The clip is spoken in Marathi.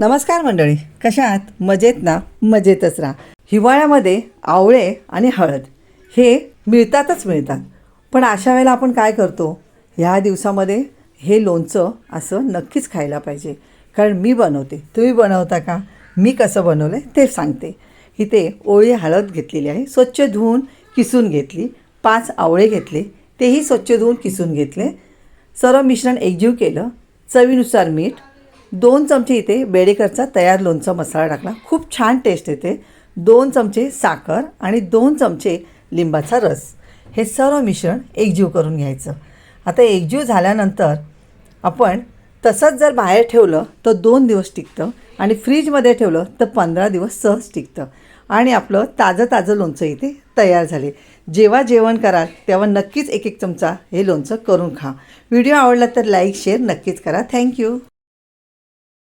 नमस्कार मंडळी कशा आहात? मजेत ना? मजेतच राहा. हिवाळ्यामध्ये आवळे आणि हळद हे मिळतातच मिळतात. पण अशा वेळेला आपण काय करतो? ह्या दिवसामध्ये हे लोणचं असं नक्कीच खायला पाहिजे. कारण मी बनवते. तुम्ही बनवता का? मी कसं बनवलं आहे ते सांगते. इथे ओळी हळद घेतलेली आहे स्वच्छ धुवून किसून घेतली. पाच आवळे घेतले तेही स्वच्छ धुवून किसून घेतले. सर्व मिश्रण एकजीव केलं. चवीनुसार मीठ दोन चमचे इथे बेडेकरचा तयार लोणचा मसाला टाकला. खूप छान टेस्ट येते. दोन चमचे साखर आणि दोन चमचे लिंबाचा रस. हे सर्व मिश्रण एकजीव करून घ्यायचं. आता एकजीव झाल्यानंतर आपण तसंच जर बाहेर ठेवलं तर दोन दिवस टिकतं आणि फ्रीजमध्ये ठेवलं तर पंधरा दिवस सहज टिकतं. आणि आपलं ताजं ताजं लोणचं इथे तयार झाले. जेव्हा जेवण कराल तेव्हा नक्कीच एक एक चमचा हे लोणचं करून खा. व्हिडिओ आवडला तर लाईक शेअर नक्कीच करा. थँक्यू.